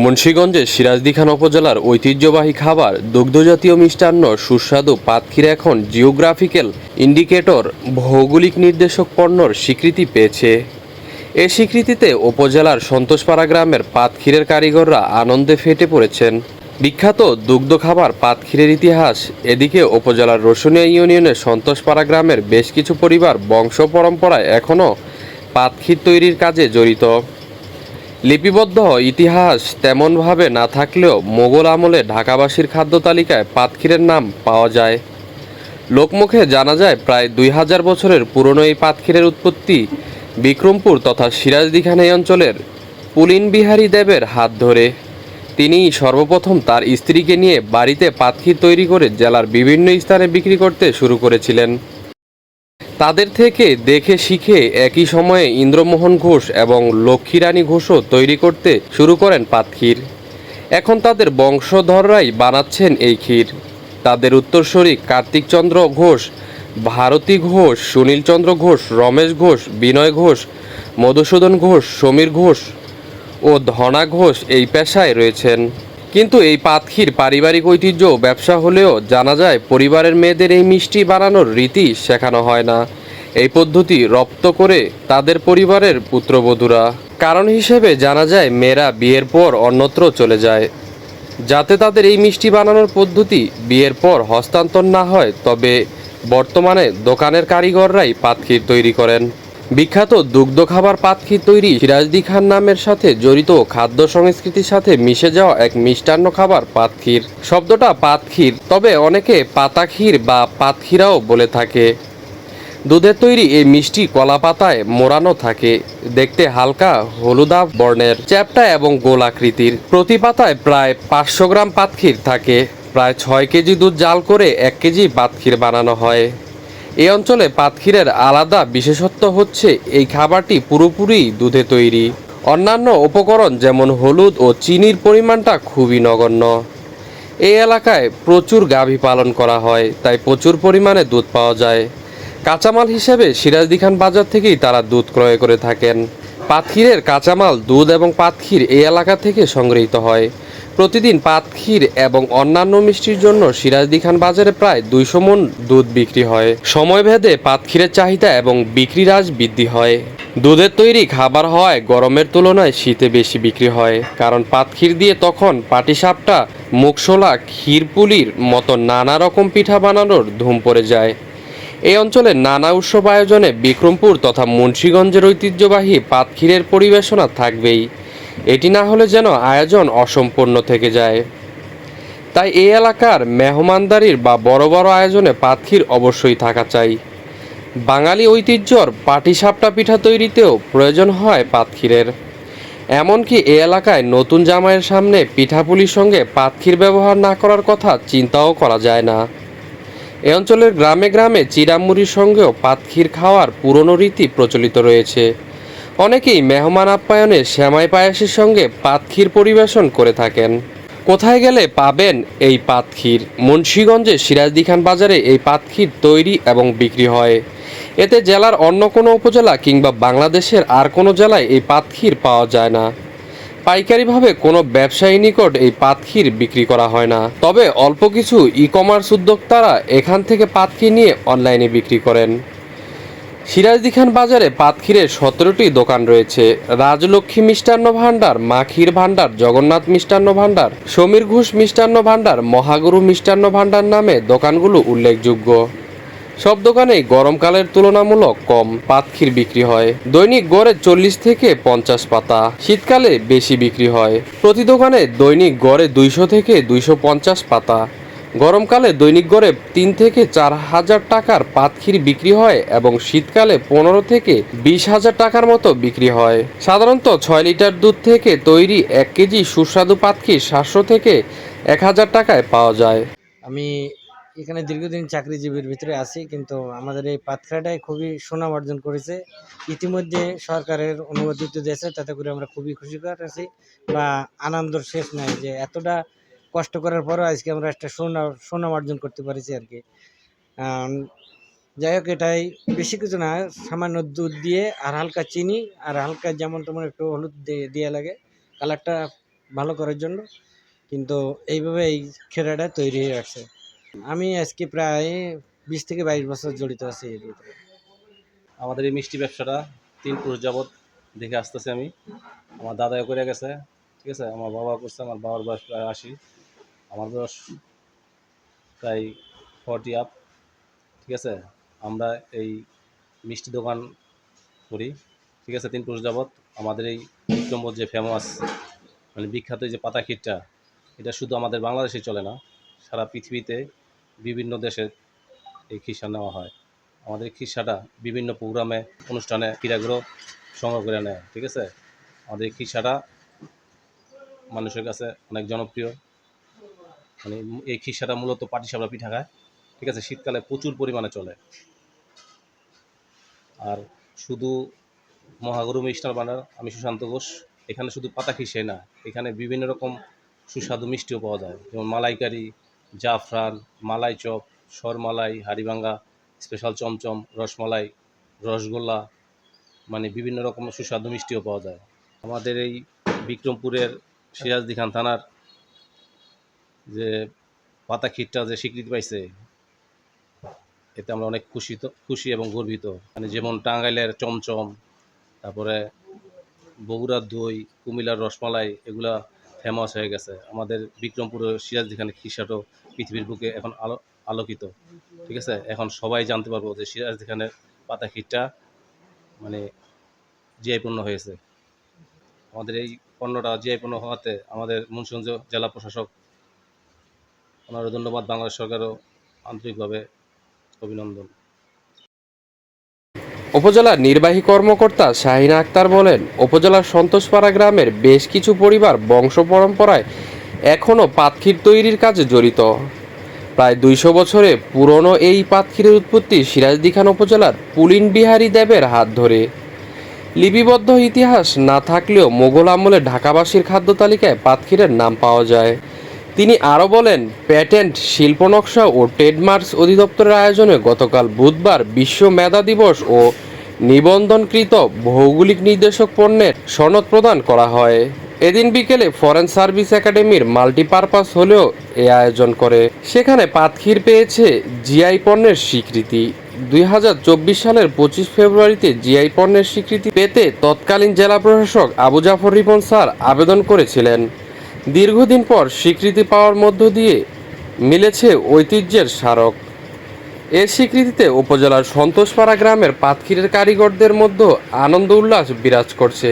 মুন্সীগঞ্জের সিরাজদিখান উপজেলার ঐতিহ্যবাহী খাবার দুগ্ধজাতীয় মিষ্টান্ন সুস্বাদু পাতক্ষীর এখন জিওগ্রাফিক্যাল ইন্ডিকেটর ভৌগোলিক নির্দেশক পণ্যর স্বীকৃতি পেয়েছে। এ স্বীকৃতিতে উপজেলার সন্তোষপাড়া গ্রামের পাতক্ষীরের কারিগররা আনন্দে ফেটে পড়েছেন। বিখ্যাত দুগ্ধ খাবার পাতক্ষীরের ইতিহাস, এদিকে উপজেলার রসুনিয়া ইউনিয়নের সন্তোষপাড়া গ্রামের বেশ কিছু পরিবার বংশ পরম্পরায় এখনও পাতক্ষীর তৈরির কাজে জড়িত। লিপিবদ্ধ ইতিহাস তেমনভাবে না থাকলেও মোগল আমলে ঢাকাবাসীর খাদ্য তালিকায় পাতক্ষীরের নাম পাওয়া যায়। লোকমুখে জানা যায়, প্রায় দুই হাজার বছরের পুরনো এই পাতক্ষীরের উৎপত্তি বিক্রমপুর তথা সিরাজদিখান এই অঞ্চলের পুলিন বিহারী দেবের হাত ধরে। তিনি সর্বপ্রথম তার স্ত্রীকে নিয়ে বাড়িতে পাতক্ষীর তৈরি করে জেলার বিভিন্ন স্থানে বিক্রি করতে শুরু করেছিলেন। তাদের থেকে দেখে শিখে একই সময়ে ইন্দ্রমোহন ঘোষ এবং লক্ষ্মীরানী ঘোষও তৈরি করতে শুরু করেন পাতক্ষীর এখন তাদের বংশধররাই বানাচ্ছেন এই ক্ষীর। তাদের উত্তরসূরি কার্তিকচন্দ্র ঘোষ, ভারতী ঘোষ সুনীলচন্দ্র ঘোষ, রমেশ ঘোষ, বিনয় ঘোষ, মধুসূদন ঘোষ, সমীর ঘোষ ও ধনা ঘোষ এই পেশায় রয়েছেন। কিন্তু এই পাতক্ষীর পারিবারিক ঐতিহ্য, ব্যবসা হলেও জানা যায় পরিবারের মেয়েদের এই মিষ্টি বানানোর রীতি শেখানো হয় না। এই পদ্ধতি রপ্ত করে তাদের পরিবারের পুত্রবধূরা। কারণ হিসেবে জানা যায় মেয়েরা বিয়ের পর অন্যত্র চলে যায়। যাতে তাদের এই মিষ্টি বানানোর পদ্ধতি বিয়ের পর হস্তান্তর না হয়, তবে বর্তমানে দোকানের কারিগররাই পাতক্ষীর তৈরি করেন। বিখ্যাত দুগ্ধ খাবার পাতক্ষীর তৈরি সিরাজদি খান নামের সাথে জড়িত খাদ্য সংস্কৃতির সাথে মিশে যাওয়া এক মিষ্টান্ন খাবার পাতক্ষীর শব্দটা পাতক্ষীর তবে অনেকে পাতাক্ষীর বা পাতক্ষীরাও বলে থাকে। দুধের তৈরি এই মিষ্টি কলা পাতায় মোড়ানো থাকে। দেখতে হালকা হলুদা বর্ণের চ্যাপটা এবং গোল আকৃতির। প্রতি পাতায় প্রায় পাঁচশো গ্রাম পাতক্ষীর থাকে। প্রায় ছয় কেজি দুধ জাল করে এক কেজি পাতক্ষীর বানানো হয়। এই অঞ্চলে পাতক্ষীরের আলাদা বিশেষত্ব হচ্ছে এই খাবারটি পুরোপুরি দুধে তৈরি। অন্যান্য উপকরণ যেমন হলুদ ও চিনির পরিমাণটা খুবই নগণ্য। এই এলাকায় প্রচুর গাভী পালন করা হয়, তাই প্রচুর পরিমাণে দুধ পাওয়া যায়। কাঁচামাল হিসেবে সিরাজদি খান বাজার থেকেই তারা দুধ ক্রয় করে থাকেন। পাতক্ষীরের কাঁচামাল দুধ এবং পাতক্ষীর এই এলাকা থেকে সংগৃহীত হয়। প্রতিদিন পাতক্ষীর এবং অন্যান্য মিষ্টির জন্য সিরাজদি খান বাজারে প্রায় দুইশো মন দুধ বিক্রি হয়। সময়ভেদে পাতক্ষীরের চাহিদা এবং বিক্রি হ্রাস বৃদ্ধি হয়। দুধের তৈরি খাবার হওয়ায় গরমের তুলনায় শীতে বেশি বিক্রি হয়, কারণ পাতক্ষীর দিয়ে তখন পাটিসাপটা মুখশোলা ক্ষীরপুলির মতো নানা রকম পিঠা বানানোর ধুম পড়ে যায়। এই অঞ্চলে নানা উৎসব আয়োজনে বিক্রমপুর তথা মুন্সীগঞ্জের ঐতিহ্যবাহী পাতক্ষীরের পরিবেশনা থাকবেই। এটি না হলে যেন আয়োজন অসম্পূর্ণ থেকে যায়। তাই এই এলাকার মেহমানদারির বা বড় বড় আয়োজনে পাতক্ষীর অবশ্যই থাকা চাই। বাঙালি ঐতিহ্যর পাটিসাপটা পিঠা তৈরিতেও প্রয়োজন হয় পাতক্ষীরের এমনকি এ এলাকায় নতুন জামাইয়ের সামনে পিঠাপুলির সঙ্গে পাতক্ষীর ব্যবহার না করার কথা চিন্তাও করা যায় না। এ অঞ্চলের গ্রামে গ্রামে চিরামুড়ির সঙ্গেও পাতক্ষীর খাওয়ার পুরনো রীতি প্রচলিত রয়েছে। অনেকেই মেহমান আপ্যায়নে শ্যামাই পায়েসের সঙ্গে পাতক্ষীর পরিবেশন করে থাকেন। কোথায় গেলে পাবেন এই পাতক্ষীর মুন্সীগঞ্জে সিরাজদি খান বাজারে এই পাতক্ষীর তৈরি এবং বিক্রি হয়। এতে জেলার অন্য কোনো উপজেলা কিংবা বাংলাদেশের আর কোনো জেলায় এই পাতক্ষীর পাওয়া যায় না। পাইকারিভাবে কোনো ব্যবসায়ী নিকট এই পাতক্ষীর বিক্রি করা হয় না। তবে অল্প কিছু ই কমার্স উদ্যোক্তারা এখান থেকে পাতক্ষীর নিয়ে অনলাইনে বিক্রি করেন। সিরাজদি খান বাজারে পাতক্ষীরের সতেরোটি দোকান রয়েছে। রাজলক্ষ্মী মিষ্টান্ন ভাণ্ডার মাখির ভাণ্ডার, জগন্নাথ মিষ্টান্ন ভাণ্ডার, সমীর ঘোষ মিষ্টান্ন ভাণ্ডার, মহাগুরু মিষ্টান্ন ভাণ্ডার নামে দোকানগুলো উল্লেখযোগ্য। সব দোকানেই গরমকালের তুলনামূলক কম পাতক্ষীর বিক্রি হয়। দৈনিক গড়ে চল্লিশ থেকে পঞ্চাশ পাতা। শীতকালে বেশি বিক্রি হয়। প্রতি দোকানে দৈনিক গড়ে দুইশো থেকে দুইশো পঞ্চাশ পাতা। গরমকালে দৈনিক গড়ে তিন থেকে চার হাজার টাকার পাতক্ষীর বিক্রি হয় এবং শীতকালে পনেরো থেকে বিশ হাজার টাকার মতো বিক্রি হয়। সাধারণত ছয় লিটার দুধ থেকে তৈরি এক কেজি সুস্বাদু পাতক্ষীর সাতশো থেকে এক হাজার টাকায় পাওয়া যায়। আমি এখানে দীর্ঘদিন চাকরিজীবীর ভিতরে আছি, কিন্তু আমাদের এই পাতখাটাই খুবই সুনাম অর্জন করেছে। ইতিমধ্যে সরকারের অনুমোদিত দিয়েছে, তাতে করে আমরা খুবই খুশি আছি বা আনন্দর শেষ নাই যে এতটা কষ্ট করার পরেও আজকে আমরা একটা সুনাম সুনাম অর্জন করতে পারছি আর কি। যাই হোক, এটাই বেশি কিছু না, সামান্য দুধ দিয়ে আর হালকা চিনি, আর হালকা যেমন তেমন একটু হলুদ দিয়ে লাগে, কালারটা ভালো করার জন্য। কিন্তু এইভাবে এই খেলাটা তৈরি হয়ে আসছে। আমি আজকে প্রায় বিশ থেকে বাইশ বছর জড়িত আছি আমাদের এই মিষ্টি ব্যবসাটা তিন পুরুষ যাবৎ দেখে আসতেছি আমি। আমার দাদাও করে গেছে, ঠিক আছে? আমার বাবা করছে, আমার বাবার বয়স প্রায় আশি। আমার বয়স প্রায় ফর্টি আপ ঠিক আছে? আমরা এই মিষ্টি দোকান করি, ঠিক আছে? তিন পুরুষ যাবৎ। আমাদের এই বিক্রমপুর যে ফেমাস মানে বিখ্যাত যে পাতা ক্ষীরটা, এটা শুধু আমাদের বাংলাদেশে চলে না, সারা পৃথিবীতে বিভিন্ন দেশে এই খিসা নেওয়া হয়। আমাদের খিসাটা বিভিন্ন প্রোগ্রামে, অনুষ্ঠানে ক্রীড়াগুলো সংগ্রহ করে নেয়, ঠিক আছে? আমাদের খিসাটা মানুষের কাছে অনেক জনপ্রিয়। মানে এই খিসাটা মূলত পাটিসাপড়া পিঠা খায় ঠিক আছে? শীতকালে প্রচুর পরিমাণে চলে। আর শুধু মহাগুরু মিষ্টার বানার আমি সুশান্ত ঘোষ, এখানে শুধু পাতা খিসে না, এখানে বিভিন্ন রকম সুস্বাদু মিষ্টিও পাওয়া যায়। যেমন মালাইকারি, জাফরান, মালাই চপ, সরমালাই, হাড়িভাঙ্গা, স্পেশাল চমচম, রসমালাই, রসগোল্লা মানে বিভিন্ন রকম সুস্বাদু মিষ্টিও পাওয়া যায়। আমাদের এই বিক্রমপুরের সিরাজদি খান থানার যে পাতা ক্ষীরটা যে স্বীকৃতি পাইছে, এতে আমরা অনেক খুশি খুশি এবং গর্বিত। মানে যেমন টাঙ্গাইলের চমচম, তারপরে বগুড়ার দই, কুমিল্লার রসমালাই, এগুলা ফেমাস হয়ে গেছে। আমাদের বিক্রমপুরের সিরাজদি খানের খিসাটো পৃথিবীর বুকে এখন আলো আলোকিত, ঠিক আছে? এখন সবাই জানতে পারব যে সিরাজদি খানের পাতা ক্ষীরটা মানে জিআই পণ্য হয়েছে। আমাদের এই পণ্যটা জিআই পণ্য হওয়াতে আমাদের মুন্সিগঞ্জ জেলা প্রশাসক ওনারও ধন্যবাদ বাংলাদেশ সরকারও আন্তরিকভাবে অভিনন্দন। উপজেলার নির্বাহী কর্মকর্তা শাহিনা আক্তার বলেন, উপজেলার সন্তোষপাড়া গ্রামের বেশ কিছু পরিবার বংশ পরম্পরায় এখনও পাতক্ষীর তৈরির কাজে জড়িত। প্রায় দুইশো বছরে পুরনো এই পাতক্ষীরের উৎপত্তি সিরাজদিখান উপজেলার পুলিন বিহারী দেবের হাত ধরে। লিপিবদ্ধ ইতিহাস না থাকলেও মোগল আমলে ঢাকাবাসীর খাদ্য তালিকায় পাতক্ষীরের নাম পাওয়া যায়। তিনি আরও বলেন প্যাটেন্ট শিল্প নকশা ও ট্রেডমার্কস অধিদপ্তরের আয়োজনে গতকাল বুধবার বিশ্ব মেধা দিবস ও নিবন্ধনকৃত ভৌগোলিক নির্দেশক পণ্যের সনদ প্রদান করা হয়। এদিন বিকেলে ফরেন সার্ভিস একাডেমির মাল্টিপারপাস হলেও এ আয়োজন করে। সেখানে পাতক্ষীর পেয়েছে জিআই পণ্যের স্বীকৃতি। দুই হাজার চব্বিশ সালের পঁচিশ ফেব্রুয়ারিতে জিআই পণ্যের স্বীকৃতি পেতে তৎকালীন জেলা প্রশাসক আবু জাফর রিপন স্যার আবেদন করেছিলেন। দীর্ঘদিন পর স্বীকৃতি পাওয়ার মধ্য দিয়ে মিলেছে ঐতিহ্যের স্মারক। এ স্বীকৃতিতে উপজেলার সন্তোষপাড়া গ্রামের পাতক্ষীরের কারিগরদের মধ্যে আনন্দ উল্লাস বিরাজ করছে।